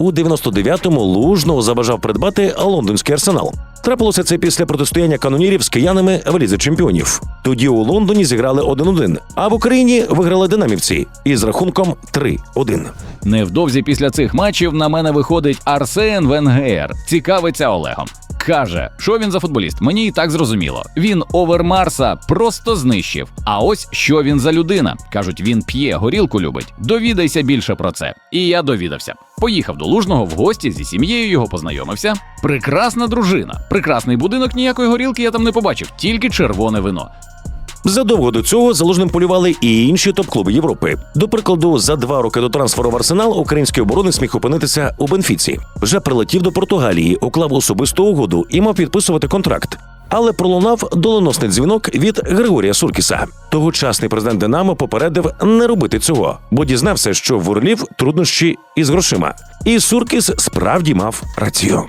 У 99-му Лужно забажав придбати лондонський арсенал. Трапилося це після протистояння канонірів з киянами в лізі чемпіонів. Тоді у Лондоні зіграли 1-1, а в Україні виграли динамівці із рахунком 3-1. Невдовзі після цих матчів на мене виходить Арсен Венгер, цікавиться Олегом. Каже, що він за футболіст? Мені і так зрозуміло. Він Овермарса просто знищив. А ось що він за людина. кажуть, він п'є, горілку любить. Довідайся більше про це. І я довідався. Поїхав до Лужного в гості зі сім'єю його познайомився. Прекрасна дружина, прекрасний будинок, ніякої горілки я там не побачив, тільки червоне вино. Задовго до цього залужним полювали і інші топ-клуби Європи. До прикладу, за два роки до трансферу в арсенал український оборонець міг опинитися у Бенфіці. Вже прилетів до Португалії, уклав особисту угоду і мав підписувати контракт. Але пролунав доленосний дзвінок від Григорія Суркіса. Тогочасний президент Динамо попередив не робити цього, бо дізнався, що в Орлів труднощі із грошима. І Суркіс справді мав рацію.